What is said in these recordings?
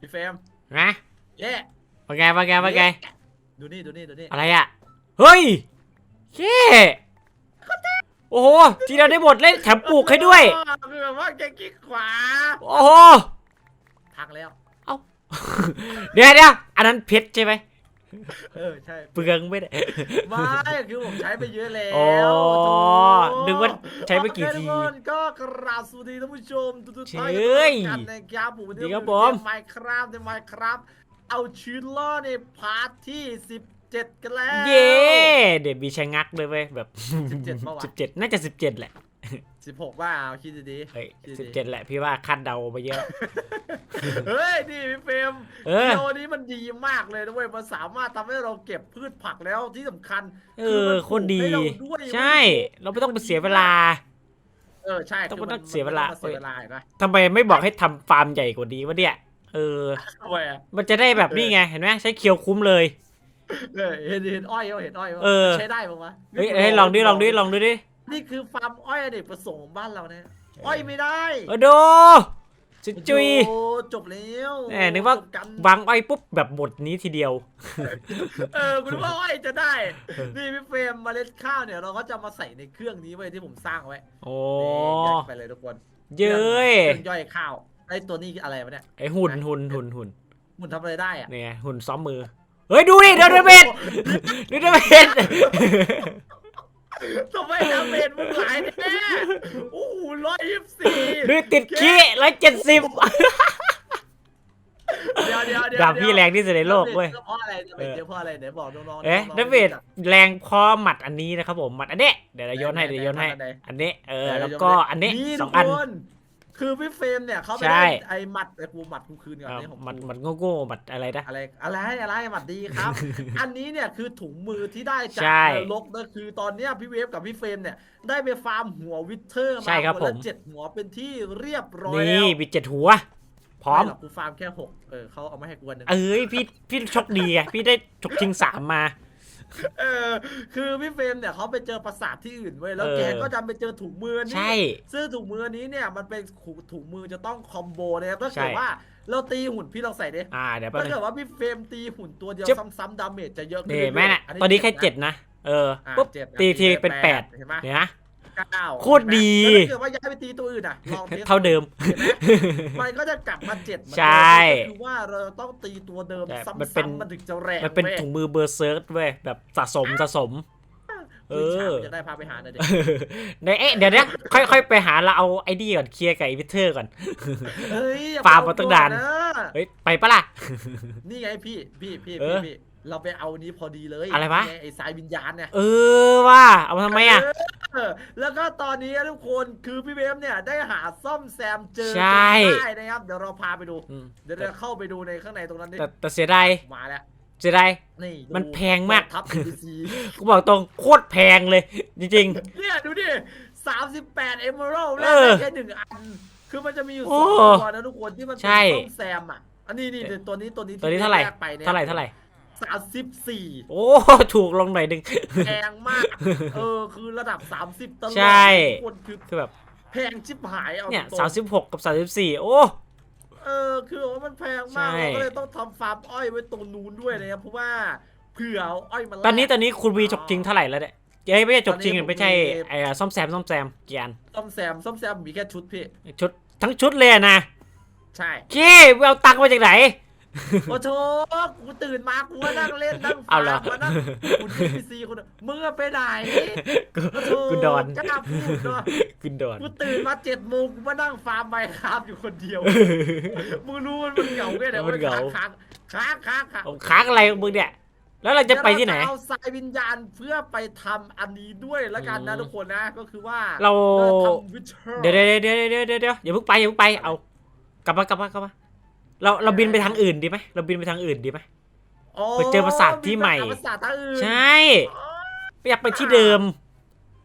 พี่เฟรมนะเย้ว่าไงว่าไงว่าไงดูนี่ดูนี่ดูนี่อะไรอะ เฮ้ยเย้โอ้โห ทีเราได้หมดเล่นแถมปลูกให้ด้วย คือแบบว่าแกกิ๊กขวา โอ้โหพักแล้วเดี๋ยวเดี๋ยวอันนั้นเพชรใช่ไหม เออใช่เปลืองไม่ได้ไม่คือผมใช้ไปเยอะแล้วอ๋อโถ่นึกว่าใช้ไปกี่ทีโอเคทุกคนก็กราบสวัสดีท่านผู้ชมทุกๆท่านเฮ้ยกันนะครับผมวันนี้ดีครับอยู่ผมในไมค์ครับในไมค์ครับ เอาชีวิตล่อดในพาร์ทที่17กันแล้ว เย้เดี๋ยวมีชะงักด้วยเว้ยแบบ17ปะวะสิบเจ็ดน่าจะสิบเจ็ดแหละ 16ว่าเอาคิดดีเฮ้ยดีสิบเจ็ดแหละพี่ว่าคาดเดามาเยอะๆเฮ้ยนี่พี่เฟรมเออ วิดีโอนี้มันดีมากเลยนะเว้ยมันสามารถทำให้เราเก็บพืชผักแล้วที่สำคัญเออโคตรดีให้เราด้วยใช่ เราไม่ต้องไปเสียเวลา เออใช่ต้องคือต้องเสียเวลา มันเสียเวลาเห็นไหมทำไมไม่บอกให้ทำฟาร์มใหญ่กว่านี้วะเนี่ย เออ ทำไมอะ มันจะได้แบบนี่ไง เห็นไหมใช้เคียวคุ้มเลย เออเห็นเห็นอ้อยเห็นอ้อยปะเออ ใช้ได้ปะวะเฮ้ยเฮ้ยลองดิลองดิลองดูดิ นี่คือฟาร์มอ้อยอเนกประสงค์ของบ้านเราเนี่ยอ้อยไม่ได้โอ้โดจุจุยโอ้จบแล้วแหมนึกว่าจบกันวางอ้อยปุ๊บแบบหมดนี้ทีเดียว เออคุณว่าอ้อยจะได้ นี่พี่เฟรมเมล็ดข้าวเนี่ยเราก็จะมาใส่ในเครื่องนี้ไว้ที่ผมสร้างไว้โอ้นี่ยัดไปเลยทุกคนเย้ยเครื่องย่อยข้าวไอ้ตัวนี้อะไรวะเนี่ยไอหุ่นหุ่นหุ่นหุ่นมันทำอะไรได้อะเนี่ยหุ่นซ้อมมือ เฮ้ยดูดิเดยวเดยวเบนดูเดยวเบน ทำไมดาเมจมึงหลายแน่โอ้โหร้อยยี่สิบสี่ดูติดขี้ร้อยเจ็ดสิบเดี๋ยวเดี๋ยวเดี๋ยวดาบพี่แรงที่สุดในโลกเว้ยเพราะอะไรดาเมจเยอะเพราะอะไรไหนบอกน้องๆเอ๊ะน้องๆเดยวเบนแรงพอหมัดอันนี้นะครับผมหมัดอันเนี้ยเดี๋ยวเราโยนให้เดี๋ยวโยนให้ไหนอันนี้เออไหนแล้วก็อันนี้นี่สองอันทุก คนคือพี่เฟรมเนี่ยเขาไปใช่ ได้ไอ้หมัดไอ้กูหมัดกูคืนก่อนอ่านี่ของหมัดกูหมัดโง่ๆหมัดอะไรนะ อะไรอะไรอะไรหมัดดีครับ อันนี้เนี่ยคือถุงมือที่ได้จากใช่นรกนะคือตอนเนี้ยพี่เวฟกับพี่เฟรมเนี่ยได้ไปฟาร์มหัววิเทอร์มาใช่ครับนละผมเจ็ดหัวเป็นที่เรียบร้อยนี่แล้วมีเจ็ดหัว พร้อม ไหกกูฟาร์มแค่หกเออเขาเอามาให้กูอันหนึงเอ้ยพี่พี่โชคดีไงพี่ได้ฉกชิงสามมา เออคือพี่เฟรมเนี่ยเขาไปเจอปราสาทที่อื่นเว้ยแล้วเออ แกก็จะไปเจอถุงมืออันนี้ใช่ ซึ่งถุงมืออันนี้เนี่ยมันเป็นถุงมือจะต้องคอมโบนะครับถ้าใช่เกิดว่าเราตีหุ่นพี่ลองใส่ดิอ่าเดี๋ยวแป๊บถ้านึง เกิดว่าพี่เฟรมตีหุ่นตัวเดียวจึ๊บ ซ้ำๆดาเมจจะเยอะขึ้นนี่เรื่อยๆแม่น่ะ ตอนนี้แค่เจ็ดนะ เออ อะปุ๊บ เจ็ดนะตีทีเป็นแปดเห็นไหมเนี่ยนะ เก้าโคตรดี แล้วถ้าเกิดว่าย้ายไปตีตัวอื่นอะลองทส เท่าเดิมเห็นไหมมันก็จะกลับมาเจ็ดเหมือนเดิมใช่ก็คือว่าเราต้องตีตัวเดิมแต่ซ้มันเป็นำๆมันถึงจะแรงมันเป็นว้ยถุงมือเบอร์เซิร์กเว้ยแบบสะสมสะสม เอเออ อจะได้พาไปหาหน่อยดิเดี๋ยวเอ๊ะเดี๋ยวเนี้ยค่อยๆไปหาเราเอาไอ้นี่ก่อนเคลียร์กับไอ้วิเทอร์ก่อน เฮ้ยอย่ฟาร์มมาตั้งนานเอก่ะเฮ้ยไปปะล่ะ นี่ไงพี่พี่พี่เอพี่อ พี่ เราไปเอานี้พอดีเลยอะไรวะนี่งไอ้สายวิญญาณเนี่ย เออว่าเอามาทำไมอะ เออแล้วก็ตอนนี้ทุกคนคือพี่เบฟเนี่ยได้หาซ่อมแซมเจอใช่จนได้นะครับเดี๋ยวเราพาไปดู อืมเดี๋ยวเราเข้าไปดูในข้างในตรงนั้นดิแต่แต่เสียดายมาแล้วเสียดาย นี่ดูมันแพงมาก ทับ ABC กูบอกตรงโคตรแพงเลย จริง เนี่ยดูดิ38 Emerald แลเอกอได้แค่หนึ่งอัน คือมันจะมีอยู่โอ้สองตัวนะทุกคนที่มันเป็นใช่ซ่อมแซมอะอันนี้นี่ตัวนี้ตัวนี้ๆ ตัวนี้เท่าไหร่แรกไปเนี่ยเท่าไหร่เท่าไหร่ สามสิบสี่โอ้ถูกลงหน่อยหนึง แพงมาก เออ คือระดับ30ตลอดใช่ ทุกคนคือคือแบบแพงชิบหายเอาเนี่ยตรงสามสิบหกกับสามสิบสี่โอ้ เออ คือว่ามันแพงมากใช่ เราก็เลยต้องทำฟาร์มอ้อยไว้ตรงนู้นด้วยนะครับ เพราะว่าเผื่อเอาอ้อยมาแลก ตอนนี้ตอนนี้คุณวีจกจริงเท่าไหร่แล้วเนี่ยเอ้ยไม่ใช่จกจริงตอนนี้ผมไม่ใช่มี ไอ้ซ่อมแซมซ่อมแซมกี่อันซ่อมแซมซ่อมแซมมีแค่ชุดพี่ ชุดทั้งชุดเลยอะนะใช่เก้เอาตังค์มาจากไหน โอ้โถกูตื่นมากูก็นั่งเล่นนั่งเอาฟาเหรอร์มมานั่งคุณพีซีคุณมึงอะไปไหนกูโอ้โถกูดอนกล้าพูดเนอะกูดอน กูตื่นมาเจ็ดโมงกูมานั่งฟาร์มไมครับอยู่คนเดียว มึงรู้มันมันเหงาแค่ไหนมันเหงา ค้างค้างค้างค้างเอาค้างอะไรของมึงเนี่ย แล้วเราจะไปที่ไหน เดี๋ยวเราจะเอาสายวิญญาณเพื่อไปทำอันนี้ด้วยละกันนะอืม ทุกคนนะก็คือว่าเรา ทำวิเชอร์เดี๋ยวเดี๋ยวเดี๋ยวเดี๋ยวเดี๋ยวเดี๋ยวอย่าเพิ่งไปอย่าเพิ่งไป เอา กลับมากลับมากลับมา เราเราบินไปทางอื่นดีไหมเราบินไปทางอื่นดีไหม ไปเจอปราสาทที่ใหม่ ปราสาทที่อื่นใช่ไม่อยากไปที่เดิม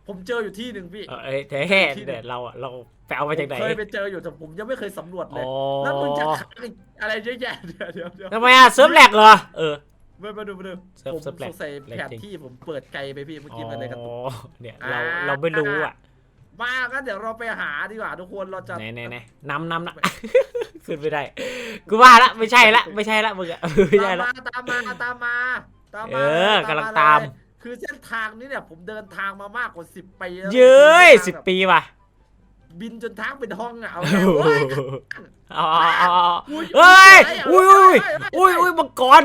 ผมเจออยู่ที่หนึ่งพี่ เออเอ้ยแต่แห่เดี๋ยวเราอะเราไปเอามาจากไหนเคยไปเจออยู่แต่ผมยังไม่เคยสำรวจเลอ๋ย อแล้วมึงจะขายอะไรเยอะแยะเดี๋ยวเดี๋ยวเดี๋ยวทำไมอะเซิร์ฟแหลกเหรอเออมามาดูมาดูเซิร์ฟผมเซิร์ฟแหลสกงสัยแหลกแผนจริง ที่ผมเปิดไกลไปพี่เมื่อกี้มันเลยกระตุก อ๋อเนี่ยเราอ่า เราไม่รู้อะ มากันเดี๋ยวเราไปหาดีกว่าทุกคนเราจะ ไหนไหนไหนนำนำนะ ขึ้นไม่ได้ กูว่าละไม่ใช่ละไม่ใช่ละมึงอะไม่ใช่ตามละมาตามมาตามมาตามมาเออกำลังตามเลยคือเส้นทางนี้เนี่ย ผมเดินทางมามากกว่าสิบปีแล้วเย้ยดินทางสิบแบบปีว่ะบินจนทางเป็นห้องอะเอาโอ้ไงโหโอ้ยเอาเอาเอาเอาอุ้ยเฮ้ยอุ้อุ้ยยอุ้ยอุ้ยอุ้ยมังกร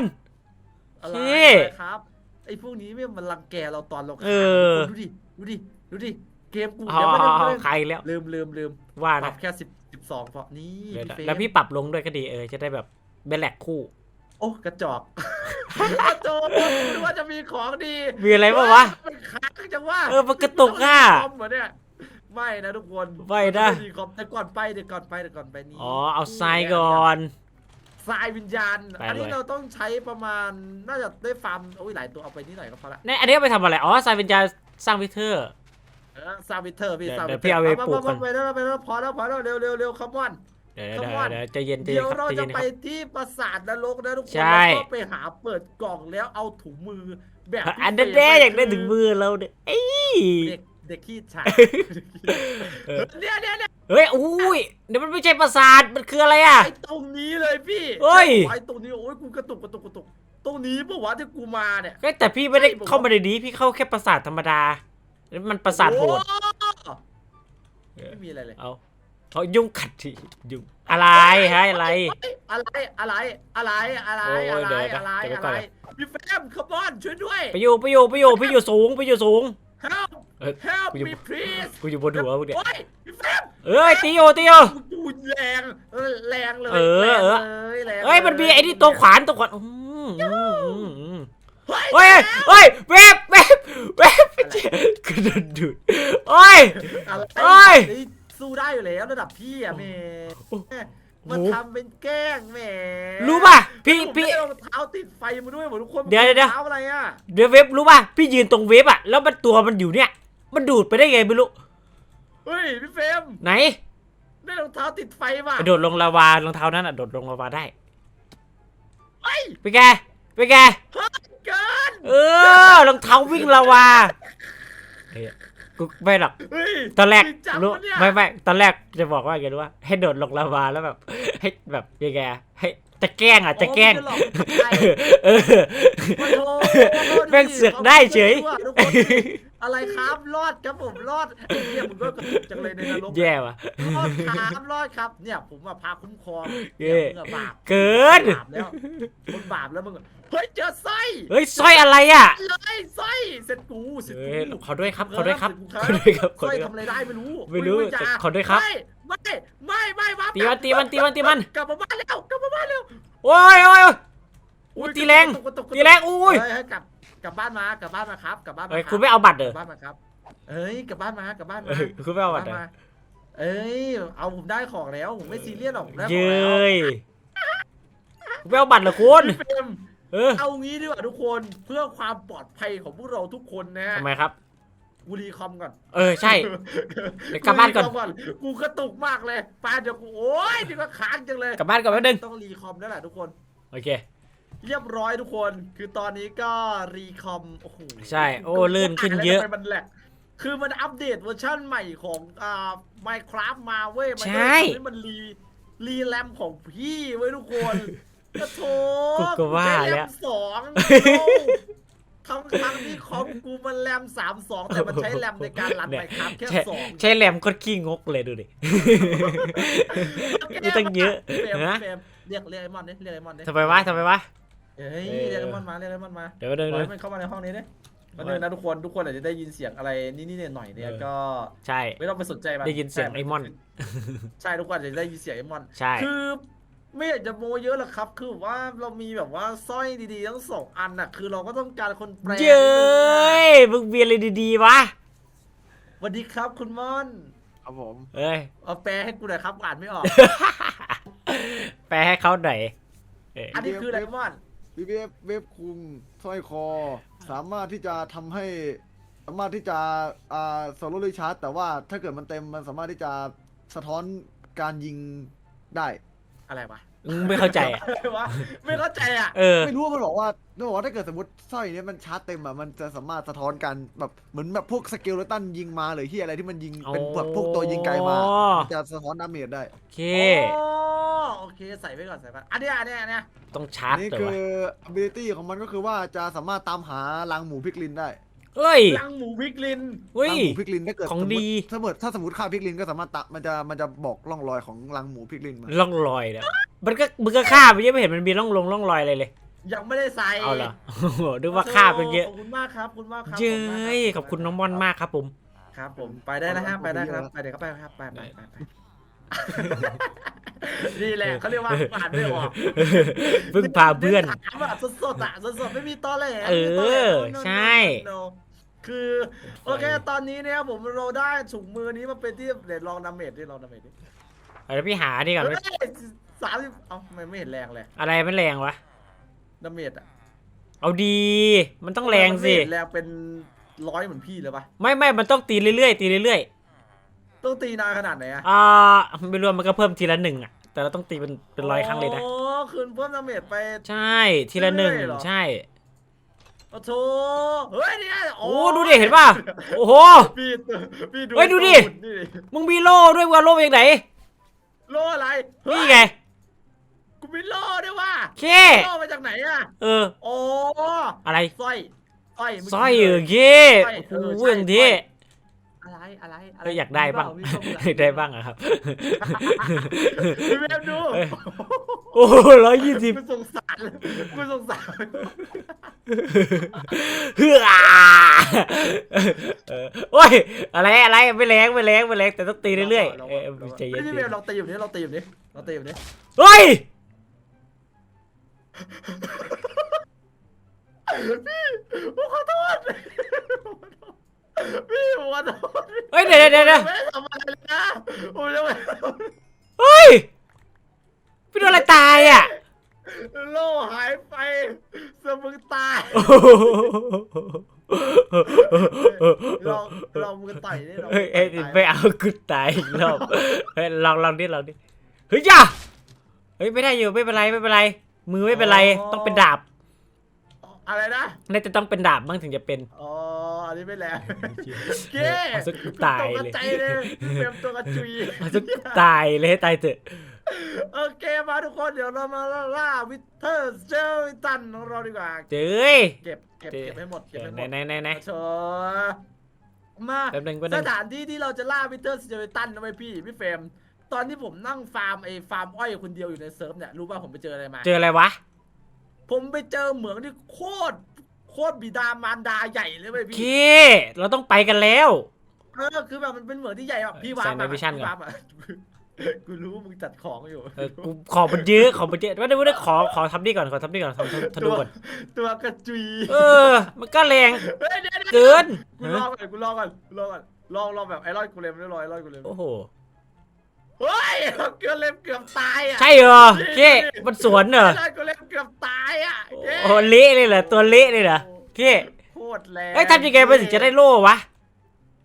อะไรเท่ครับไอ้พวกนี้เนี่ยมันรังแกเราตอนเราเอขาอดูดิดูดิดูดิ เกมกูเอาเดี๋ยวเอาไม่เอาได้ใครแล้ว ลืมลืมลืมว่าปรันะบแค่สิบสิบสองพอนี่เดี๋ยวเฟรมแล้วพี่ปรับลงด้วยก็ดีเออจะได้แบบเป็นแหลกคู่ โอ้กระจอกกระจอกนึกว่าจะมีของดีมีอะไรบ้างวะ มันค้างจังว่าเออมันกระตุกอะคอมเหรอเนี่ยไม่นะทุกคนไม่นะ มีคอมแต่ก่อนไปเดี๋ยวก่อนไปเดี๋ยวก่อนไปนี่อ๋อเอาทรายก่อน ทรายวิญญาณ ไปอันนี้เลยเราต้องใช้ประมาณน่าจะได้ฟาร์มโอ้ยหลายตัวเอาไปนี่หน่อยก็พอละนี่อันนี้เอาไปทำอะไร อ๋อทรายเป็นจาสร้างวิเทอร์ เออซาวิเทอร์พี่เดี๋ยวซาวิเดี๋ยวเทพี่อร์เอาไปปลูกก่อน ไปแล้วไปแล้วพอแล้วพอแล้วเร็วเร็วเร็วคัมอน เดี๋ยว Come เดี๋ยว on เดี๋ยวใจเย็นใจเดี๋เย็ยนวครับเราใจจะเย็นไปครับ ที่ปราสาทนรกนะทุกคนใช่ แล้วก็ไปหาเปิดกล่องแล้วเอาถุงมือแบบที่อันนั้นเฟรแน่มอยากได้ถึงมือเราเนี่ยเอ้ย เด็กเด็กขี้ฉาเออ เนี่ยเนี่ยเนี่ยเฮ้ยอุ้ยเดี๋ยวมันไม่ใช่ประสาทมันคืออะไรอะ ไอ้ตรงนี้เลยพี่เฮ้ย ไอ้ตรงนี้โอ้ยกูกระตุกกระตุกกระตุกตรงนี้ปะวะที่กูมาเนี่ย เฮ้ยแต่พี่ไม่ได้ใช่ผมเข้ามาในนี้พี่เข้าแค่ประสาทธรรมดา แล้วมันประสาทโหดโอ้ไม่มีอะไรเลย เอาเขายุ่งกัดทียุ่งอะไรฮะอะไร อะไรอะไรอะไรอะไรโอ้ยอะไรเดี๋ยวนะอะไรเดี๋ยวอะก่ไรอนพี่แฟมคอมอนช่วยด้วย ไปอยู่ไปอยู่ไปอยู่พี่อยู่สูงไปอยู่สูง help เอ้ย help กูอยู่ me please กูอยู่บนหัวมึงเนี่ยโอ้ยพี่แฟมเอ้ยตีโอตีโอกูแรงเออแรงเลยเออแรงเออเลยแรงเอ้ยมันมีไอ้นี่ตัวขวานตัวขวานอืม อืมอืมอืมเฮ้ยเฮ้ยเฮ้ยเว็บเว็บเว็บกระโดดดูดโอ้ย อะไรเอ้ยเฮ้ยสู้ได้อยู่แล้วระดับพี่อะแม่โอ้มันโหทำเป็นแกล้งแหมรู้ป่ะพี่ผมพี่ได้รองเท้าติดไฟมาด้วยหมดทุกคนเดี๋ยวเดี๋ยวรองเท้าอะไรอะเดี๋ยวเว็บรู้ป่ะพี่ยืนตรงเว็บอะแล้วมันตัวมันอยู่เนี่ย มันดูดไปได้ไงไม่รู้เฮ้ยพี่เฟรมไหนได้รองเท้าติดไฟว่ะกระโดดลงลาวารองเท้านั้นอะโดดลงลาวาได้เฮ้ยไปแกไปแกเฮ้ย เกินเออรองเท้าวิ่งลาวาเฮ้ยกูไม่หรอก เฮ้ยตอนแรกจริงจังรู้ปะเนี่ยไม่ไม่ตอนแรกจะบอกว่าไงรู้ว่า ให้โดดลงลาวาแล้วแบบให้แบบยังไงอะให้จะแกล้งอะจะแกล้ง โอ้มันจะหลอกใครเออ โอ้โหแม่งเสือกได้เฉยทุกคนอะไรครับรอดครับผมรอดไอ้เหี้ยมึงก็กระตุกจังเลยในนรก แย่ว่ะ รอดครับรอดครับเนี่ยผมอะพาคุ้มครองเย้ เนี่ยมึงอะบาปเกิน บาปแล้วมึงบาปแล้วมึงอะ เฮ้ยเจอไส้เฮ้ยสร้อยอะไรอะเลยไส้เสร็จกูเสร็จเฮ้ยกูขอด้วยครับขอด้วยครับเสร็จกูขอด้วยครับขอสร้อยด้วยครับ ทำอะไรได้ไม่รู้ไม่รู้อุ้ยแต่จ้าขอด้วยครับ ไม่ไม่ไม่ไม่มาตีมันตีมันตีมันตีมันกลับมาบ้านแล้วกลับมาบ้านแล้วโอ้ยโอ้ยโอ้ย อุ้ยตีแรงกะตุกกะตุกกะตุกตีแรงอุ้ย เฮ้ยเฮ้ยกลับกลับบ้านมากลับบ้านมาครับกลับบ้านมาเฮ้ยรับคุณไม่เอาบัตรเหรกอลับบ้านมาครับเอ้ยกลับบ้านมากลับบ้านมาเออคุณไม่เอาบัตรเหรอมาเอ้ยเอาผมได้ของแล้วผมไม่ซีเรียสหรอกผมได้ของเย้แล้วยคุณไม่เอาบัตรเหรอคุณ พี่เฟรม เออเอางี้ดีกว่าทุกคนเพื่อความปลอดภัยของพวกเราทุกคนนะฮะทำไมครับ กูรีคอมก่อนเออใช่ เดี๋ยวกลับบ้านก่อน รีคมกูกระตุกมากเลยปาเดี๋ยวกูโอ๊ยนี่ก็ค้างจังเลยกลับบ้านก่อนแป๊บนึงต้องรีคอมแล้วแหละทุกคน โอเค เรียบร้อยทุกคน คือตอนนี้ก็รีคอมโอ้โหใช่โอ้ลื่นขึ้นเยอะ ทำไมมันแหลกคือมันอัปเดตเวอร์ชันใหม่ของอ่า Minecraft มาเว้ย มันก็ใช่เลยทำให้มันรีรีแรมของพี่เว้ยทุกคน กระโถกูก็ว่าใช้แล้วแรมสองทั้งทั้งที่คอมกูมันแรมสามสองแต่มันใช้แรมในการรันเนี่ย Minecraft แค่ใช่สองใช้แรมก็ขี้งกเลยดูดิ ไม่ต้องเยอะเฟรมฮะเฟรมเรียกเรียกไอ้มอนดิเรียกไอ้มอนดิทำไมวะทำไมวะ เฮ้ยเออเรียกไอ้มอนมาเรียกไอ้มอนมาเดี๋ยวแป๊บนึงปล่อยนะให้มันเข้ามาในห้องนี้ดิมาเดินนะทุกคนทุกคนอาจจะได้ยินเสียงอะไรนิดๆหน่อยๆเนี่ยเออ ก็ใช่ ไม่ต้องไปสนใจมันได้ยินเสียงไอ้มอน ใช่ทุกคนอาจจะได้ยินเสียงไอ้มอน ใช่ คือ ไม่อยากจะโมเยอะหรอกครับ คือว่าเรามีแบบว่าสร้อยดีๆทั้งสองอันน่ะ คือเราก็ต้องการคนแปลเย้ยมึงเบียร์อะไรดีๆวะสวัสดีครับคุณม่อนครับผม เอ้ย เอาแปลให้กูหน่อยครับอ่านไม่ออก แปลให้เขาหน่อยเอ้ยอันนี้คืออะไรม่อนวีเวฟเวฟคุงสร้อยคอ สามารถที่จะทำให้สามารถที่จะอ่าโซโล่รีชาร์จแต่ว่าถ้าเกิดมันเต็มมันสามารถที่จะสะท้อนการยิงได้ อะไรวะอืมไม่เข้าใจอะอะไรวะไม่เข้าใจอะ เออ ไม่รู้ว่ามันบอกว่ามันบอกว่าถ้าเกิดสมมติสร้อยเนี้ยมันชาร์จเต็มอะมันจะสามารถสะท้อนกันแบบเหมือนแบบพวกสเกลเลตันยิงมาหรือที่อะไรที่มันยิงเป็นแบบพวกตัวยิงไกลมาอ๋อมันจะสะท้อนดาเมจได้โอเค โอ้โอเคใส่ไว้ก่อนใส่ไว้อันเนี้ยอันเนี้ยอันเนี้ยต้องชาร์จนี่เลคืยวะอ ability ของมันก็คือว่าจะสามารถตามหารังหมูพิกลินได้ เฮ้ย ลังหมูวิกลิน เฮ้ย รังหมูพิกลินถ้าเกิดของสมมุติดีถ้าสมมติถ้าสมมติฆ่าพิกลินก็สามารถตะมันจะมันจะบอกร่องรอยของรังหมูพิกลินมาร่องรอยเนี่ยมันก็มึงก็ฆ่าไปเยอะไม่เห็นมันมีร่องลงร่องรอยอะไรเลย ยังไม่ได้ใส่เอาเหรอโอ้โหนึกว่าฆ่าไปเยอะ ขอบคุณมากครับขอบคุณมากครับเย้ยขอบคุณน้องมอนมากครับผม ครับผมไปได้นะฮะไปได้ครับไปเดี๋ยวเขาไปครับไปไปไปไป นี่แหละเขาเรียกว่าอ่านไม่ออกเพิ่งพาเพื่อนถามแบบสดๆอะสดๆไม่มีตอแหลเออไม่มีตอแหลใช่ no, no, no. คือโอเคตอนนี้เนี่ยผมเราได้ถุงมือนี้มาเป็นที่เดี๋ยวลองดาเมจดิลองดาเมจดิเอาเดี๋ยวพี่หานี่ก่อนเฮ้ยสามสิบเอ้าทำไมไม่เห็นแรงเลย อะไรมันแรงวะดาเมจอะเอาดี มันต้องแรงสิไม่เห็นแรงเป็นร้อยเหมือนพี่เลยปะไม่ไม่มันต้องตีเรื่อยๆตีเรื่อย ต้องตีนานขนาดไหนอะๆอ่าไม่รู้ว่ามันก็เพิ่มทีละหนึ่งอะ แต่เราต้องตีเป็นเป็นร้อยครั้งเลยนะ โอ้คืนเพิ่มดาเมจไป ใช่ทีละหนึ่งเรื่อยๆเหรอ ใช่ โอ้โถเฮ้ยเนี่ยโอ้ดูดิเห็นป่ะโอ้โห พี่พี่ดูเฮ้ยดูดิ ตัวหุ่นนี่มึงมีโล่ด้วยว่าโล่มาจากไหนโล่อะไรเฮ้ยนี่ไงกูมีโล่ด้วยว่ะเคโล่มาจากไหนอะเออ โอ้อะไรสร้อยสร้อยมื่สร้อยกี้เอลอเคสร้อยเอโอ้อโหใช่อย่างที่ อะไรอะไรอะไรเอออยากได้บ้างมีเปล่มีเปล่อยากได้บ้างอะครับพี่เวฟดูเออโอ้ร้อยยี่สิบกูสงสารกูสงสารเฮือเออโอ้ยอะไรอะไรไม่แรงไม่แรงไม่แรงแต่ต้องตีเรื่อยๆเออใจเย็นพี่ๆเวฟเราตีอยู่นี่เราตีอยู่นี่เราตีอยู่นี่เฮ้ยผมขอโทษ พี่ผมขอโทษเฮ้ยเดี๋ยวเดี๋ยวเดี๋ยวเดี๋ยวไม่ได้ทำอะไรเลยนะผมจะไม่เฮ้ยพี่โดนอะไรตายอะโล่หายไปสมึงตายโอ้โหลองลองมือต่อยนี่ลองเฮ้ยเอ้ยต่อยไม่เอากูตายอีกรอบเฮ้ยลองลองดิลองดิเฮ้ยจ้าเฮ้ยไม่ได้อยู่ไม่เป็นไรไม่เป็นไร มือไม่เป็นไรต้องเป็นดาบ อะไรนะน่าจะต้องเป็นดาบบ้างถึงจะเป็นอ๋ออั นนี้ไม่แรงเก้เอาสักตายเลยตกใจเลยเตรียมตัวกระจุยเอาสักตายเลยให้ตายเถอะโอเคมาทุกคนเดี๋ยวเรามาล่าวิเทอร์เจอวิตันของเราดีกว่า เจ้ยเก็บเก็บเก็บให้หมดเก็บให้หไหมนดไหนไหนไหนโชมาแป๊บนึงแป๊บสนึงถานที่ที่เราจะล่าวิเทอร์เจอวิตันนะเว้ยพี่พี่เฟรมตอนที่ผมนั่งฟาร์มไอ้ฟาร์มอ้อยคนเดียวอยู่ในเซิร์ฟเนี่ยรู้ป่ะผมไปเจออะไรมา เจออะไรวะ ผมไปเจอเหมืองที่โคตร โคตรบิดามารดาใหญ่เลยเว้ยเคพี่เราต้องไปกันแล้ว เออคือแบบมันเป็นเหมืองที่ใหญ่แบบพี่วาใส่ร์ปใน vision พี่วาร์ปอะกูรู้มึงจัดของอยู่ เออกูขอมันเยอะขอมันเยอะว่าเดี๋ยวว่าเดี๋ยวขอขอทำนี่ก่อนขอทำนี่ก่อนทำทำทำดูก่อนตัวกระจุยเออ มันก็แรงเฮ้ยเดี๋ยวเดี๋ยวเกินกูลองก่อนกูลองก่อนกูลองก่อนลองลองแบบไอรอนกูเลมไม่รอยไอรอนกูเลมโอ้โห เฮ้ยเกือบเลมเกือบตายอะใช่เหรอเคมันสวนเหรอไอรอนกูเลมเกือบตายอะโอ้โหเละเลยเหรอตัวเละเลยเหรอเคโคตรแรงเอ้ยทำยังไงมันถึงจะได้โล่วะ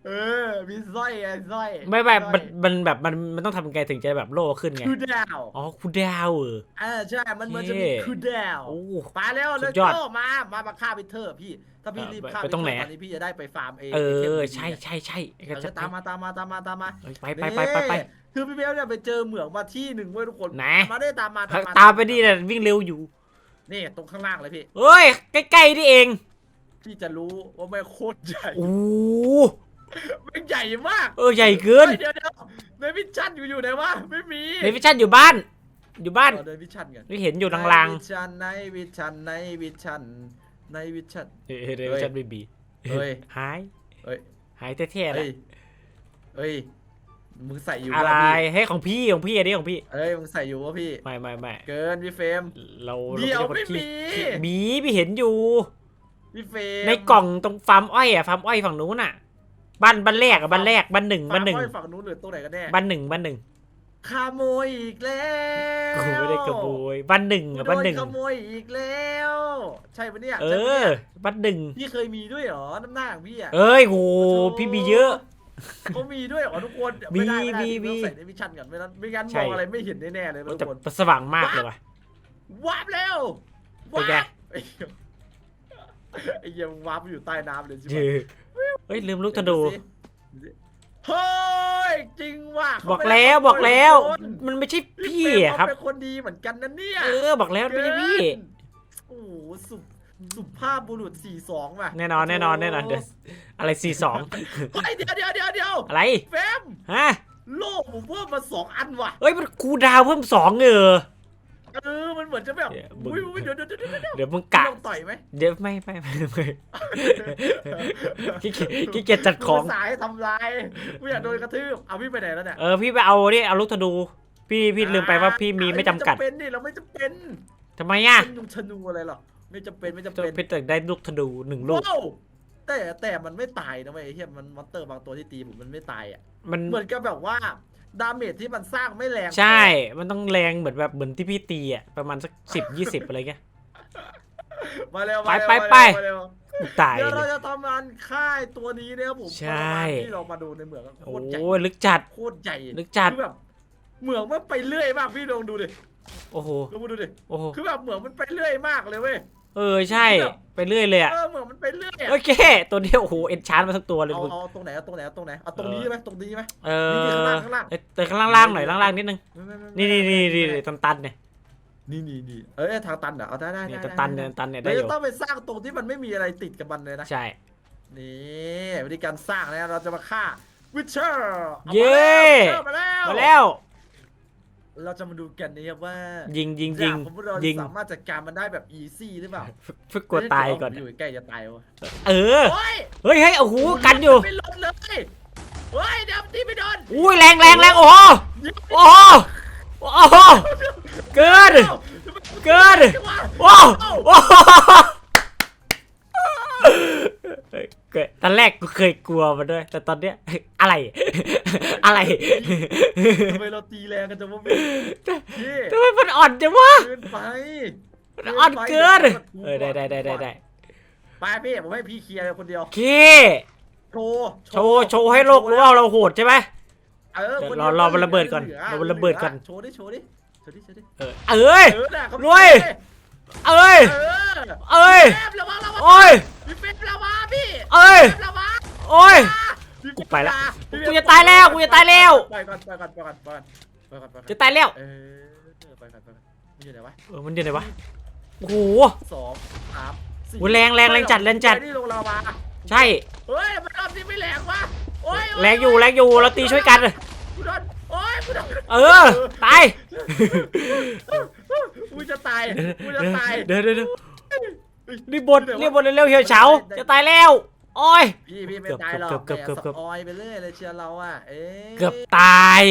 เออมีสร้อยไอ้สร้อยไม่ไม่สร้มันอยมันแบบมันมันต้องทำยังไงถึงจะแบบโล่ขึ้นไงคูดาวอ๋อคูดาวเออเออใช่มันเหมือนจะมีเท่คูดาวโอ้ไปแล้วสุเลยดยอดโมามามาฆ่าวิเทอร์พี่ถ้าพี่เออรีบฆ่าไปตรงไหนวิเทอตอนนี้พี่จะได้ไปฟาร์มเองเอไทมอดีๆใช่ใช่ใช่เอก็อจะตามมาตามมาตามมาตามมาไปไปไปไปไปนี่ คือพี่เบลเนี่ยไปเจอเหมืองมาที่หนึ่งเว้ยทุกคนไหน มาได้ตามมาตามไปดิน่ะวิ่งเร็วอยู่นี่ตรงข้างล่างเลยพี่ เฮ้ย ใกล้ๆนี่เอง พี่จะรู้ว่าไม่งโคตรใหญ่โอ้ไม่งใหญ่มากเออใหญ่เกินเฮ้ยเดี๋ยวเดี๋ยวในวิชั่นอยู่อยู่ไหนวะไม่มีในวิชั่นอยู่บ้าน อยู่บ้านเออในวิชั่นกันนี่เห็นอยู่ลางในวิชั่นในวิชั่นในวิชั่นในวิชั่นๆเออในวิชั่นไม่มีเฮ้ยหายเฮ้ยหายแท้ๆเลเฮ้ยยเฮ้ย มึงใส่อยู่อะไรวะพี่ให้ของพี่ของพี่อันนี้ของพี่เฮ้ยมึงใส่อยู่วะพี่ ไม่ไม่ไม่เกินพี่เฟรม เราเดี๋ยวราเป็นคนไม่มีขี้มี พี่เห็นอยู่ พี่เฟรมในกล่องตรงฟาร์มอ้อยอะฟาร์มอ้อยฝั่งนู้นอะบ้านบ้านแรกอะบ้านแรกบ้านหนึ่งฝั่บ้านหนึ่งอ้อยฝั่งนู้นหรือตรงไหนกันแน่บ้านหนึ่งบ้านหนึ่งขโมยอีกแล้วกูไม่ได้ขโมยบ้านหนึ่งกูอะโดบ้านนหนึ่งขโมยอีกแล้ว ใช่ปะเนี่ยเอใช่ปะอเนี่ยบ้านหนึ่งพี่เคยมีด้วยเหรอน้ำหน้าของพี่อะเอ้ยโหพี่มีเยอะ เขามีด้วยเหรอทุกคนมีไม่ได้ไม่ได้มีพี่มีต้องใส่ในมิชชั่นก่อนไม่งั้นไม่งั้นใช่ มองอะไรไม่เห็นแน่ๆเลยนะโอ้ทุแต่กคนมันสว่างมากเลยว่ะ วาร์ปแล้วเป็นไงวาร์ปไอ้เหี้ยไอ้เหี้ยังวาร์ปอยู่ใต้น้ำเลยใช่ไหมเฮ้ยลืมลูกธนูเฮ้ยจริงว่ะบอกแล้วบอกแล้วมันไม่ใช่พี่อะครับ เป็นคนดีเหมือนกันนะเนี่ย เออ บอกแล้วมันไม่ใช่พี่ โอ้โหสุ สุภาพบุรุษสี่สองว่ะแน่นอนแน่นอนแน่นอนเดี๋ยวอะไรสี่สองเฮ้ยเดี๋ยวเดี๋ยวเดี๋ยวเดี๋ยวอะไรแฟมฮะโล่ผมเพิ่มมาสองอันว่ะเฮ้ยมันคูลดาวน์เพิ่มสองเออเออมันเหมือนจะแบบเดี๋ยวมึงอุ้ยอุ้ยเดี๋ยวเดี๋ยวเดี๋ยวเดี๋ยวเดี๋ยวเดี๋ยวมึงกะลองต่อยไหมเดี๋ยวไม่ไม่ไม่ไม่ขี้เกียจขี้เกียจจัดของสายทำลายกูอยากโดนกระทืบเอาพี่ไปไหนแล้วเนี่ยเออพี่ไปเอาดิเอาลูกธนูพี่พี่ลืมไปว่าพี่มีไม่จำกัดไเป็นนี่เราไม่จำเป็นทำไมอะเป็นนุงชนูอะไรหรอก ไม่จำเป็นไม่จำจะเป็นพี่ตึกได้ลูกธนูหนึ่งลูก ว้าวแต่แต่มันไม่ตายนะเว้ยไอ้เฮียมันมอนเตอร์บางตัวที่ตีผมมันไม่ตายอะมันเหมือนกับแบบว่าดาเมจที่มันสร้างไม่แรงใช่ มันต้องแรงเหมือนแบบเหมือนที่พี่ตีอะประมาณสักสิบยี่สิบอะไรเงี้ย มาเร็วไปมาเร็วไป มาเร็วตายเดี๋ยวเลเราย จะทำงานค่ายตัวนี้นะครับผมใช่ ประมาณที่เรามาดูในเหมืองโคโอ้ตรใหญ่ยลึกจัด โคตรใหญ่ลึกจัด คือแบบเหมืองมันไปเรื่อยมากพี่ลองดูดิโอ้โหลองมาดูดิโอ้โหคือแบบเหมืองมันไปเรื่อยมากเลยเว้ย เออใช่ไปเรื่อยเลยอะเออเหมืองมันไปเรื่อยอะโอเค ตัวนี้โอ้โหเอ็นชาร์มาทั้งตัวเลยเอามึงเอาตรงไหนเอาตรงไหนเอาตรงไหนเอาตรงเออนี้ไหมตรงนี้ไหมเอนี่อข้างล่างข้างล่างเอ้ยแต่ข้างล่างๆหน่อยล่างๆนิดนึงไม่ไม่ไม่นี่นี่นี่นี่ไม่นี่ตันตันๆเนี่ยนี่นี่นี่เอ้ยทางตันเหรอเอาได้ได้เนี่ยได้ตันตันๆเนี่ยตันเนี่ยได้เราอจะยู่ต้องไปสร้างตรงที่มันไม่มีอะไรติดกับมันเลยนะ ใช่ นี่วิธีการสร้างนะเราจะมาฆ่าวิเชอร์เย้ มาแล้วมาแล้ว เราจะมาดูกันนะครับว่ายิงยิงยิงดาบของพวกเรายิงสามารถจัดการมันได้แบบอีซี่หรือเปล่าฝึกกลัวตายก่อน อยู่ใกล้จะตายวะเออ โอ้ยเฮ้ยเฮ้ยโอ้โหกันอยู่ ไม่ลดเลยเฮ้ยเดี๋ยวตีไม่โดนอุ้ยแรงแรงแรงโอ้โหโอ้โหโอ้โหเกิน เกินโอ้โหโอ้โห เกิดตอนแรกกูเคยกลัวมันด้วย แต่ตอนเนี้ย อะไร อะไรทำไมเราตีแรงกันจังวะพี่พี่ทำไมมันอ่อนจังวะเกินไปมันอ่อนเกินเออได้ได้ได้ได้ได้ไปพี่ผมให้พี่เคลียร์คนเดียวโอเคโชว์โชว์โชว์ให้โลกรู้ว่าเราโหดใช่ไหมเออคนเดี๋ยวรอรอมันระเบิดก่อนหลืรอมันระเบิดก่อนโชว์ดิโชว์ดิโชว์ดิโชว์ดิเออเอ้ยเออน่ะเขารวย เอ้ย เออเอ้ยแฟบระวังระวังโอ้ย พี่เฟบระวังพี่เอ้ย เฟบระวังโอ้ย พี่เฟกูไปละพี่เฟกูจะตายแล้วกูจะตายแล้วไปก่อนไปก่อนไปก่อนไปก่อนไปก่อนไปก่อนจะตายแล้ว เออไปก่อนไปก่อนมันอยู่ไหนวะเออ มันอยู่ไหนวะ โอ้โห สองสามสี่โอ้ยแรงแรงแรงจัดแรงจัดไปนี่ลงลาวาใช่ เฮ้ยมันรอบนี้ไม่แรงวะโอ้ยโแรงอยู่แรงอยู่เราตีช่วยกัน กูโดนโอ้ยกูโดนเออ ตาย กูจะตายกูจะตายเดี๋ยวเดี๋ยวเดี๋ยวรีบบนรีบบนเร็วๆเหี่ยวเฉาจะตายแล้วโอ้ยพี่พี่ไม่ตายหรอกเกือบเกือบเกือบแหม่สปอยไปเรื่อยเลยเชียร์เราอะเอ๊ะเกือบตาย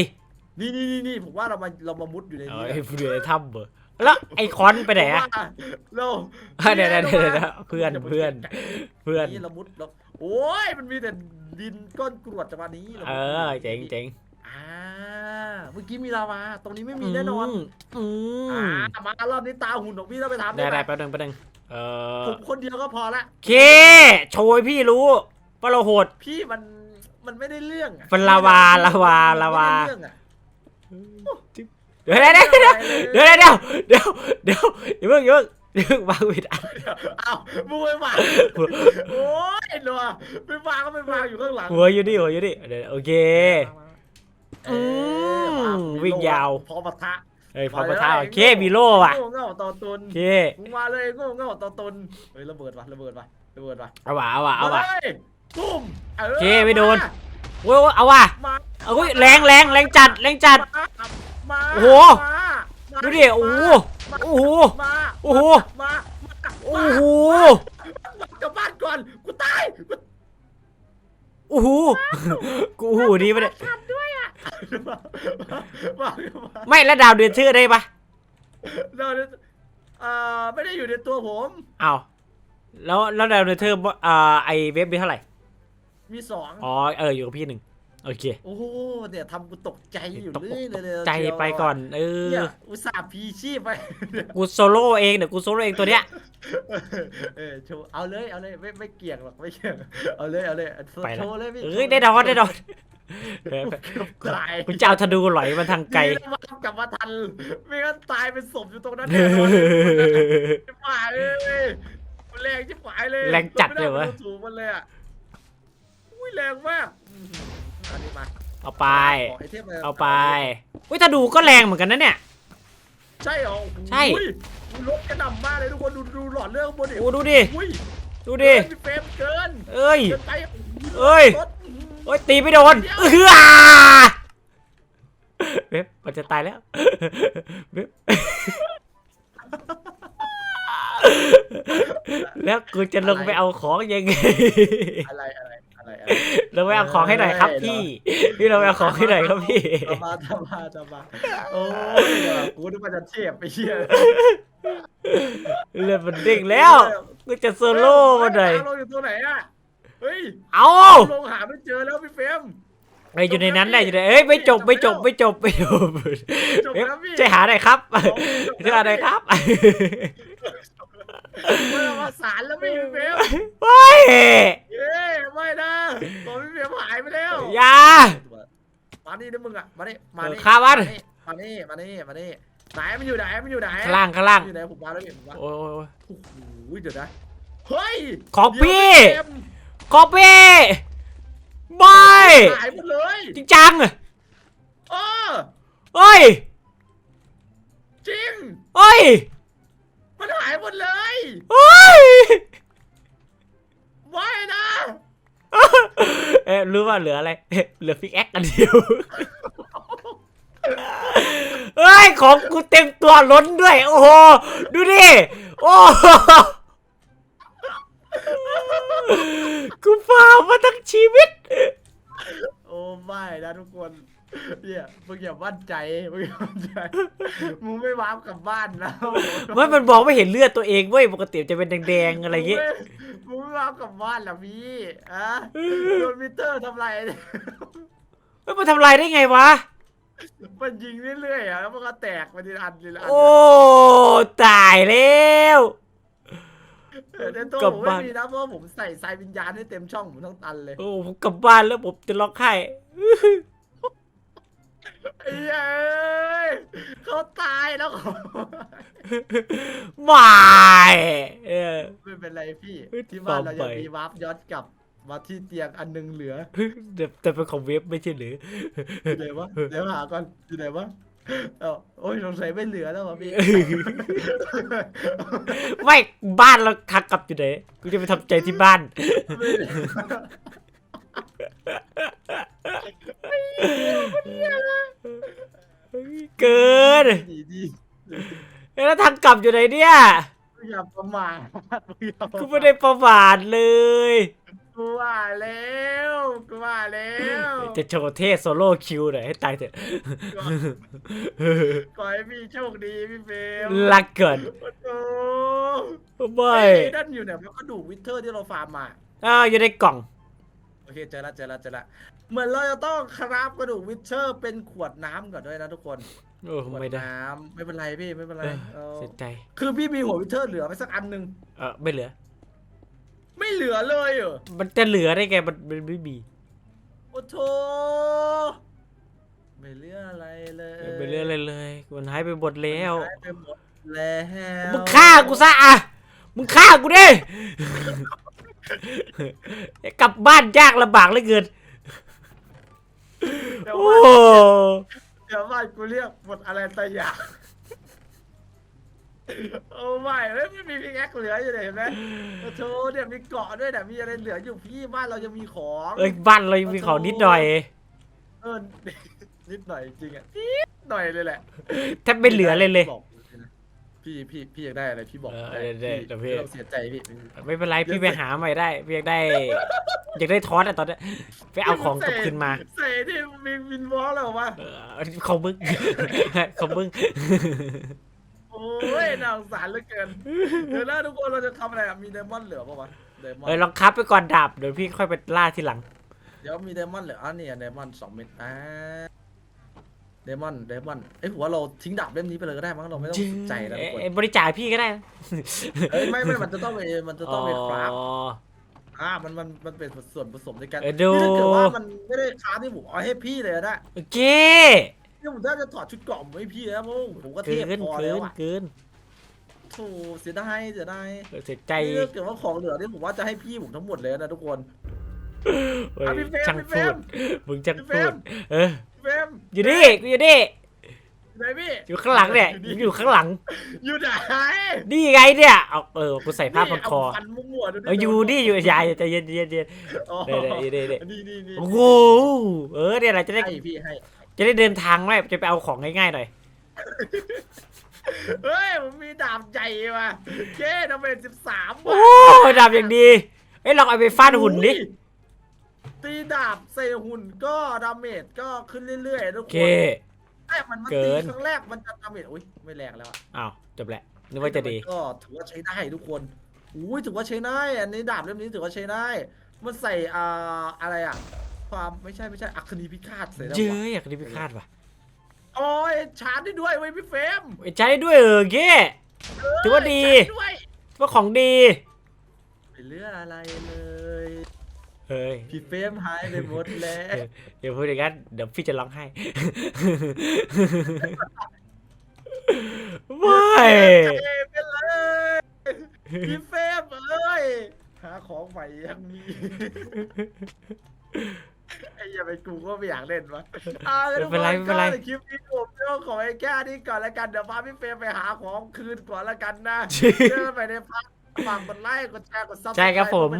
นี่นี่นี่นี่ผมว่าเรามาเรามามุดอยู่ในเอนี้อไอ้เดือดถ้ำเบอร์แล้วไอ้คอนไปไหนอะผมว่าเราเดี๋ยวเดี๋ยวเดี๋ยวเดี๋ยวเพื่อนเพื่อนเพื่อนนี่เรามุดเราโอ้ยมันมีแต่ดินก้อนกรวดจังหวะนี้ราเออเจ๋งเจ๋ง เมื่อกี้มีลาวา ตรงนี้ไม่มีแน่นอนอมารอบนี้ตาหุ่นของพี่ต้องไปทำได้ได้แป๊บนึงแป๊บนึงเออผมคนเดียวก็พอละเคโชยพี่รู้ว่าเราโหด พี่มันมันไม่ได้เรื่องอะมันลาวาลาวาลาวา ไม่ได้เรื่องอะเดี๋ยวเดี๋ยวเดี๋ยวเดี๋ยวเดี๋ยวเดี๋ยวเดี๋ยวอย่าเพิ่งอย่าเพิ่งอย่าเพิ่งวางวิดอันเอ้ามึงไปวางโอ้ยหนัวไปวางก็ไปวางอยู่ข้างหลังหัวอยู่นี่หัวอยู่นี่เดี๋ยวโอเค วาง อืมมีวิ่งยาว พอปะทะเฮ้ยพอมาท่าโอเคมีโล่ว่ะโง่เง่าต่อตุนโอเคมึงมาเลยโง่เง่าต่อตุนเฮ้ยระเบิดว่ะระเบิดว่ะระเบิดว่ะเอาว่ะเอาว่ะเอาว่ะมลยตุ้มเออโอเคไม่โดนโอ้ยเอาว่ะมาเอาเฮ้ยแรงแรงแรงจัดแรงจัดมามาโอ้โหมามาดูดิโอ้โหโอ้โหมาโอ้โหมามาโอ้โหมากลับบ้านก่อนกูตายกู โอ้โหกูโอ้โหดีปะเนี่ยทำด้วยอะมามามาไม่แล้วดาวเดือนชื่อได้ปะเราเนี่ยเอ่อไม่ได้อยู่ในตัวผมอ้าวแล้วแล้วดาวเดือนเธออ่าไอเว็บมีเท่าไหร่ มีสองอ๋อเอออยู่กับพี่หนึ่ง โอเค โอ้โหเนี่ยทำกูตกใจอยู่ตกเรื่อยเลยใจไปก่อน เออเนี่ยอุตส่าห์พีชีพไปกูโซโล่เองเดี๋ยวกูโซโล่เองตัวเนี้ยเออโชว์เอาเลยเอาเลยไม่ไม่เกี่ยงหรอกไม่เกี่ยงเอาเลยเอาเลยไปละโชว์เลยพี่เอ้ยได้ดอนได้ดอนเออตายกูจะเอาธนูหลอยมาทางไกลนี่นะมันกลับมาทันไม่งั้นตายเป็นศพอยู่ตรงนั้นแน่นอนชิบหายเลยมันแรงชิบหายเลยแรงจัดเลยวะมันไม่ได้มันสูงมันเลยอะอุ้ยแรงมาก อื้อหืออันนี้มาเอาไปขอไอเทมมเอาไปอุ้ยถ้าดูก็แรงเหมือนกันนะเนี่ย ใช่เหรอใช่อุ้ยรถกระหน่ำมากเลยทุกคนดูดูหลอดเลือดข้างบนดิโอ้ดูดิ อุ้ยดูดิ เกินพี่เฟรมเกินเอ้ย เกินไปเอ้ย รถอื้อหือโอ้ยตีไม่โดนเออเว็บมันจะตายแล้วเว็บแล้วกูจะลงไปเอาของยังไงอะไรอะไร อะไรอะไรลงไปเอาของให้หน่อยครับพี่ พี่ลงไปเอาของให้หน่อยครับพี่ทำมาทำมาทำมาโอ้ยเดี๋ยวกูนึกว่าจะเทียบไปเชี่ยเลือดมันเด้งแล้วกูจะโซโล่มาหน่อยลงอยู่ตัวไหนอะเฮ้ยเอาลงหาไม่เจอแล้วพี่เฟรมไออยู่ในนั้นแหละอยู่ในเอ้ยไม่จบไม่จบไม่จบไม่จบจบเว็บแล้วพี่ช่วยหาหน่อยครับช่วยหาหน่อยครับเมื่อมาสารแล้วพี่พี่เฟรมโอ้ยเย้ไม่นะ ตัวพี่เฟรมหายไปแล้วอย่า มานี่นะมึงอะมานี่มานี่เออฆ่ามัน มานี่มานี่มานี่ไหนมันอยู่ไหนมันอยู่ไหนข้างล่างข้างล่างอยู่ไหนผมมาแล้วพี่ผมมาโอ้ยโอ้ยโอ้ยโอ้โหเดี๋ยวนะเฮ้ยของพี่เดี๋ยวพี่เฟรมคอปี้ไม่หายหมดเลยจริงจังเออเอ้ยจริงเอ้ยมันหายหมดเลยเอ้ยไม่นะ เอ๊ะรู้ว่าเหลืออะไรเหลือฟิกแอคอันเดียวเอ้ยของกูเต็มตัวล้นด้วย โอ้โหดูดิโอ้โหกูฝ่ามาทั้งชีวิต โอ้ไม่นะทุกคน เนี่ยมึงอย่ามั่นใจมึงอย่ามั่นใจมึงไม่วาร์ปกลับบ้านนะไม่มันบอกไม่เห็นเลือดตัวเองเว้ยปกติจะเป็นแดงๆอะไรอย่างงี้มึงไม่วาร์ปกลับบ้านเหรอพี่อะโดนมิเตอร์ทำไรเฮ้ยมันทำลายได้ไงวะ มันยิงเรื่อยๆอะแล้วมันก็แตกไปทีละอันทีละอันโอ้ตายแล้วแต่ในตัวกลับผมไม่บ้านมีนะเพราะว่าผมใส่ทรายวิญญาณให้เต็มช่องผมทั้งตันเลย โอ้ผมกลับบ้านแล้วผมจะร้องไห้ ไอ้เอ้ยเขาตายแล้วเขาไม่เออ ไม่เป็นไรพี่เฮ้ยที่บ้านเราต่ยัองไปมีวาร์ปย้อนกลับมาที่เตียงอันหนึงเหลือแต่แต่เป็นของเว็บไม่ใช่หรืออยู่ไหนวะเดี๋ยวหาก่อนอยู่ไหนวะเอ้าโอ้ยสงสัยไม่เหลือแล้ววะพี่ไม่บ้านเราทักกลับอยู่ไหนกูจะไปทำใจที่บ้านไม่ เหลือเกินดีดีแล้วทางกลับอยู่ไหนเนี่ยมึงอย่าประมาทมึงอย่าประกูมาไม่ทได้ประมาทเลยกูว่าแล้วกูว่าแล้วจะโชว์เทสโซโล่คิวหน่อยให้ตายเถอะขอให้พี่โชคดีพี่เฟรมรักเกินโอ้โหไม่เฮ้ยนั่นอยู่เนี่ยมันก็ดูวิเทอร์ที่เราฟาร์มมาอ้าวอยู่ในกล่อง โอเคเจอละเจอละเจอละเหมือนเราจะต้องคราฟกระดูกวิเทอร์เป็นขวดน้ำก่อนด้วยนะทุกคนโอ้ขวดไม่ได้ น้ำไม่เป็นไรพี่ไม่เป็นไรเออเอาเสียใจ คือพี่มีหัววิเทอร์เหลือไปสักอันหนึ่งเออไม่เหลือ ไม่เหลือเลยเหรอมันจะเหลือได้ไงมันมันไม่มีโอ้โถไม่เหลืออะไรเลยไม่เหลืออะไรเลยมันหายไปหมดแล้ว หายไปหมดแล้วมึงฆ่ากูซะอะ มึงฆ่ากูดิ กลับบ้านยากลำบากเหลือเกินเดี๋ยวโอ้ว่าเดี๋ยวว่ากูเรียกหมดอะไรตะอย่างโอ้ไม่เฮ้ยไม่มีพิกแอคเหลืออยู่เลยเห็นไหมโอ้โถเนี่ยมีเกาะด้วยเนี่ยมีอะไรเหลืออยู่พี่บ้านเรายังมีของเอ้ยบ้านเรายังมีของนิดหน่อย เออนิดหน่อยจริงอะนิดหน่อยเลยแหละแทบไม่เหลือเลยเลยบอกนะ พี่พี่พี่อยากได้อะไรพี่บอกเออได้ได้ได้พี่เดี๋ยวพี่ ไม่ต้องเสียใจพี่ ไม่เป็นไรพี่ไปหาใหม่ได้พี่อยากได้อยากได้ทอสอะตอนเนี้ยไปเอาของกลับคืนมาใส่ที่มีวินวอลแล้ววะเออของมึง ของมึง โอ้ยน่าสงสารเหลือเกินเดี๋ยวนะทุกคนเราจะทำอะไรอะมีไดมอนด์เหลือปะวะไดมอนเออด์ลองคับไปก่อนดาบเดี๋ยวพี่ค่อยไปล่าทีหลังโอเคดี๋ยวมีไดมอนด์เหลืออะเนี่ยไดมอนด์สองเม็ดอ่า ไดมอนด์ไดมอนด์เอ้ยผมว่าเราทิ้งดาบเล่มนี้ไปเลยก็ได้มั้งเราไม่ต้องสนใจแล้วทุกคนเอ้ยบริจาคพี่ก็ได้นะเอ้ยไม่ไม่มันจะต้องไปมันจะต้องไปคราฟ อ๋อ อ่ามันมันมันเป็นส่วนผสมในการเออดู นี่ถ้าเกิดว่ามันไม่ได้คราฟนี่ผมเอาให้พี่เลยนะโอเคนี่ผมแทบจะถอดชุดเกราะผมให้พี่แล้วมั้งผมก็เทเกิพนพอเกิแล้วนอะเกินโธ่เสียดายเสียดายเออเสียใจนี่ถ้าเกิดว่าของเหลือนี่ผมว่าจะให้พี่ผมทั้งหมดเลยนะทุกคนเฮ้ยอะพี่เฟรมช่างพี่เฟรพูดม มึงช่างพี่เฟรพูดม เออเฟรมอยู่นี่กูอยู่นี่ไหนพี่อยู่ข้างหลังเนี่ยอยู่ข้างหลัง อยู่ไหนนี่ไงเนี่ยเอาเออกูใส่ผ้าพันคอฟันมั่วๆดูดิเอออยู่นี่อยู่ยายใจเย็นเย็นเย็นอ๋อเดี๋ยวเดี๋ยวเดี๋ยวเดี๋ยวนี่นี่นี่โอ้โหเออเนี่ยเราจะได้ให้พี่ให้จะได้เดินทางไหมจะไปเอาของง่ายๆหน่อยเฮ้ยผมมีดาบใหญ่ว่ะเจ๊ดาเมจสิบสามโอ้ดาบอย่างดีเอ้ยลองเอาไปฟาดหุ่นดิ ตีดาบใส่หุ่นก็ดาเมจก็ขึ้นเรื่อยๆทุกโอคเคน แต่มันมาเกิตีน ครั้งแรกมันจะดาเมจอุ้ยไม่แรงแล้วอะอ้าวจบแหละนึกว่าจะดี ก็ถือว่าใช้ได้ทุกคนอุ้ยถือว่าใช้ได้อันนี้ดาบเล่มนี้ถือว่าใช้ได้ มันใส่อ่าอะไรอะความไม่ใช่ไม่ใช่อัคนีพิฆาตใส่ได้เย้วะยอยากได้พิฆาตว่ะโอ้ยชาร์จได้ด้วยเว้ยพี่เฟรมเอ้ยใช้ด้วยเออเก้ถือว่าดีเอ้ยชร์จด้วยว่าของดี ไม่เหลืออะไรเลย เฮ้ยพี่เฟรมหายไปหมดแล้วอย่าพูดอย่างนั้นเดี๋ยวพี่จะร้องไห้ ไม่เอ้ยเป็นเลยพี่เฟรมเอ้ยหาของใหม่ยังมีไอ้เหี้ยาไปกูก็ไม่อยากเล่นวะอ่าแล้วทุกไม่เป็นไรคไม่เป็นไรก็ในคลิปนี้ผมเรื่องของไอ้แก้นี้ก่อนแล้วกันเดี๋ยวพาพี่เฟรมไปหาของคืนก่อนแล้วกันนะเจอกันใหม่ในพักฝากกดไลค์กดแชร์กดซับใช่ครับผม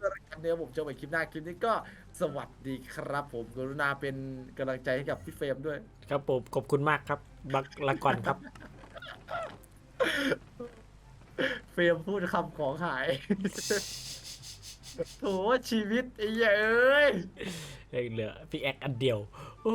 เพื่อเป็นกำลังใจเดี๋ยวผมเจอกันใหม่คลิปหน้าคลิปนี้ก็สวัสดีครับ ผมกรุณาเป็นกำลังใจให้กับพี่เฟรมด้วย ครับผมขอบคุณมากครับ บักละก่อนครับ เฟรมพูดคำของหาย โถชีวิตไอ้เหี้ยเอ้ย เหลือพี่แอกอันเดียวโอ้